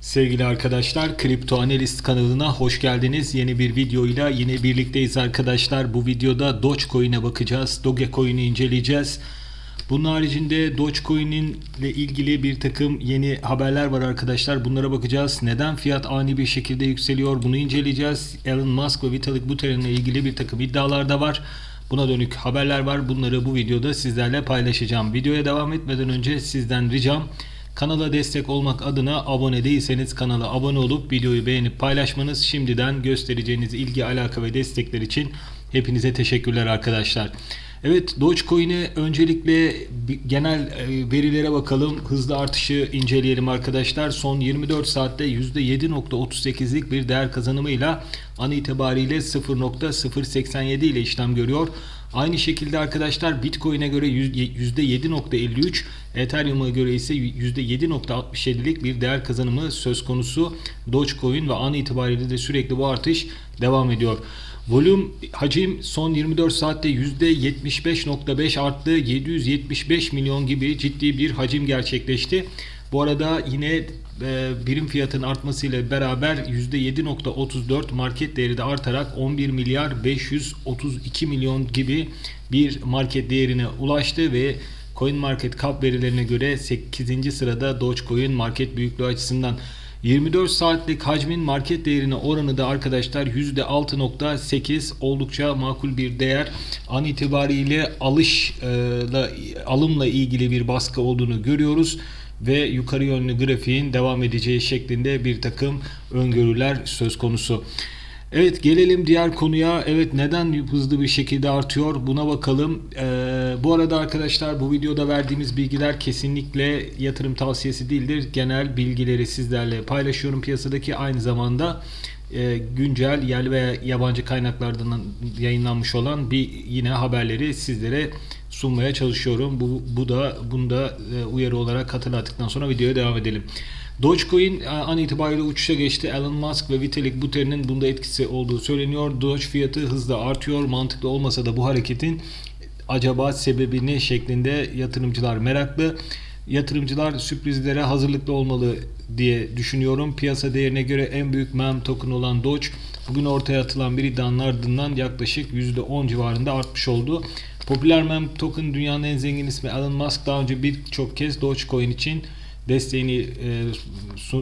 Sevgili arkadaşlar, Kripto Analist kanalına hoş geldiniz. Yeni bir videoyla yine birlikteyiz arkadaşlar. Bu videoda Dogecoin'e bakacağız. Dogecoin'i inceleyeceğiz. Bunun haricinde Dogecoin'in ile ilgili bir takım yeni haberler var arkadaşlar. Bunlara bakacağız. Neden fiyat ani bir şekilde yükseliyor? Bunu inceleyeceğiz. Elon Musk ve Vitalik Buterin ile ilgili bir takım iddialar da var. Buna dönük haberler var. Bunları bu videoda sizlerle paylaşacağım. Videoya devam etmeden önce sizden ricam Kanala destek olmak adına abone değilseniz kanala abone olup videoyu beğenip paylaşmanız şimdiden göstereceğiniz ilgi, alaka ve destekler için hepinize teşekkürler arkadaşlar. Evet Dogecoin'e öncelikle genel e, verilere bakalım. Hızlı artışı inceleyelim arkadaşlar. Son 24 saatte %7.38'lik bir değer kazanımıyla an itibariyle 0.087 ile işlem görüyor. Aynı şekilde arkadaşlar Bitcoin'e göre %7.53, Ethereum'a göre ise %7.67'lik bir değer kazanımı söz konusu. Dogecoin ve an itibariyle de sürekli bu artış devam ediyor. Volüm hacim son 24 saatte %75.5 arttı. 775 milyon gibi ciddi bir hacim gerçekleşti. Bu arada yine e, birim fiyatın artmasıyla beraber %7.34 market değeri de artarak 11 milyar 532 milyon gibi bir market değerine ulaştı ve CoinMarketCap verilerine göre 8. sırada Dogecoin market büyüklüğü açısından 24 saatlik hacmin market değerine oranı da arkadaşlar %6.8 oldukça makul bir değer. An itibariyle alışla alımla ilgili bir baskı olduğunu görüyoruz ve yukarı yönlü grafiğin devam edeceği şeklinde bir takım öngörüler söz konusu. Evet gelelim diğer konuya. Evet neden hızlı bir şekilde artıyor buna bakalım. Ee, bu arada arkadaşlar bu videoda verdiğimiz bilgiler kesinlikle yatırım tavsiyesi değildir. Genel bilgileri sizlerle paylaşıyorum piyasadaki aynı zamanda e, güncel yerli ve yabancı kaynaklardan yayınlanmış olan bir yine haberleri sizlere sunmaya çalışıyorum. Bu, bu da bunu da e, uyarı olarak hatırlattıktan sonra videoya devam edelim. Dogecoin e, an itibariyle uçuşa geçti. Elon Musk ve Vitalik Buterin'in bunda etkisi olduğu söyleniyor. Doge fiyatı hızla artıyor. Mantıklı olmasa da bu hareketin acaba sebebi ne şeklinde yatırımcılar meraklı. Yatırımcılar sürprizlere hazırlıklı olmalı diye düşünüyorum. Piyasa değerine göre en büyük mem token olan Doge bugün ortaya atılan bir iddianın ardından yaklaşık %10 civarında artmış oldu. Popüler mem token dünyanın en zengin ismi Elon Musk daha önce birçok kez Dogecoin için desteğini e,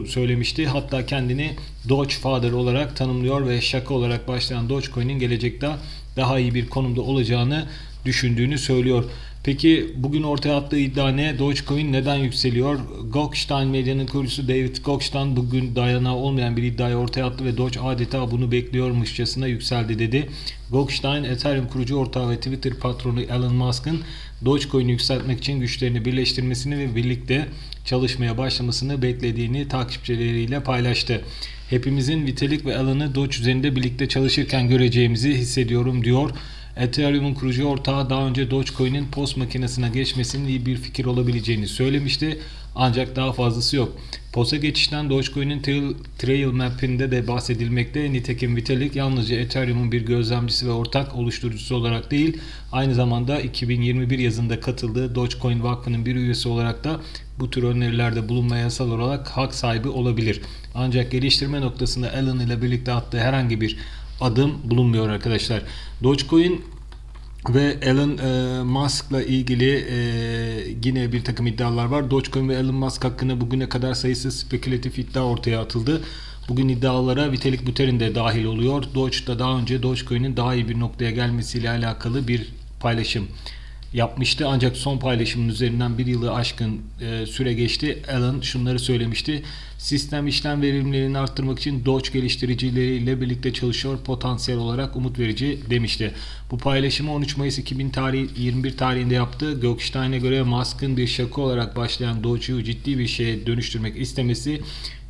söylemişti. Hatta kendini Doge Father olarak tanımlıyor ve şaka olarak başlayan Dogecoin'in gelecekte daha iyi bir konumda olacağını düşündüğünü söylüyor. Peki bugün ortaya attığı iddia ne? Dogecoin neden yükseliyor? Goldstein medyanın kurucusu David Goldstein bugün dayanağı olmayan bir iddiayı ortaya attı ve Doge adeta bunu bekliyormuşçasına yükseldi dedi. Goldstein, Ethereum kurucu ortağı ve Twitter patronu Elon Musk'ın Dogecoin'i yükseltmek için güçlerini birleştirmesini ve birlikte çalışmaya başlamasını beklediğini takipçileriyle paylaştı. Hepimizin Vitalik ve Elon'ı Doge üzerinde birlikte çalışırken göreceğimizi hissediyorum diyor. Ethereum'un kurucu ortağı daha önce Dogecoin'in post makinesine geçmesinin iyi bir fikir olabileceğini söylemişti. Ancak daha fazlası yok. POS'a geçişten Dogecoin'in trail, trail map'inde de bahsedilmekte. Nitekim Vitalik yalnızca Ethereum'un bir gözlemcisi ve ortak oluşturucusu olarak değil, aynı zamanda 2021 yazında katıldığı Dogecoin Vakfı'nın bir üyesi olarak da bu tür önerilerde bulunmaya yasal olarak hak sahibi olabilir. Ancak geliştirme noktasında Elon ile birlikte attığı herhangi bir adım bulunmuyor arkadaşlar. Dogecoin ve Elon e, Musk'la ilgili e, yine bir takım iddialar var. Dogecoin ve Elon Musk hakkında bugüne kadar sayısız spekülatif iddia ortaya atıldı. Bugün iddialara Vitalik Buterin de dahil oluyor. Doge da daha önce Dogecoin'in daha iyi bir noktaya gelmesiyle alakalı bir paylaşım yapmıştı. Ancak son paylaşımın üzerinden bir yılı aşkın e, süre geçti. Alan şunları söylemişti. Sistem işlem verimliliğini arttırmak için Doge geliştiricileriyle birlikte çalışıyor. Potansiyel olarak umut verici demişti. Bu paylaşımı 13 Mayıs 2021 tarihinde yaptı. Gökstein'e göre Musk'ın bir şaka olarak başlayan Doge'u ciddi bir şeye dönüştürmek istemesi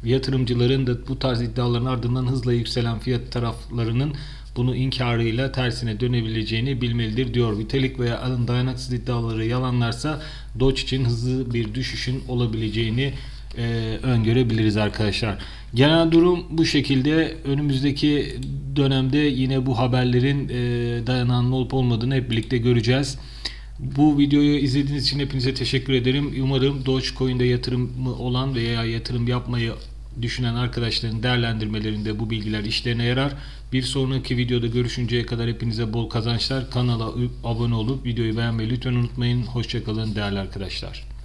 yatırımcıların da bu tarz iddiaların ardından hızla yükselen fiyat taraflarının bunu inkarıyla tersine dönebileceğini bilmelidir diyor. Vitalik veya Alın dayanaksız iddiaları yalanlarsa Doge için hızlı bir düşüşün olabileceğini e, öngörebiliriz arkadaşlar. Genel durum bu şekilde. Önümüzdeki dönemde yine bu haberlerin e, dayanağının olup olmadığını hep birlikte göreceğiz. Bu videoyu izlediğiniz için hepinize teşekkür ederim. Umarım Dogecoin'de yatırımı olan veya yatırım yapmayı düşünen arkadaşların değerlendirmelerinde bu bilgiler işlerine yarar. Bir sonraki videoda görüşünceye kadar hepinize bol kazançlar. Kanala abone olup videoyu beğenmeyi lütfen unutmayın. Hoşçakalın değerli arkadaşlar.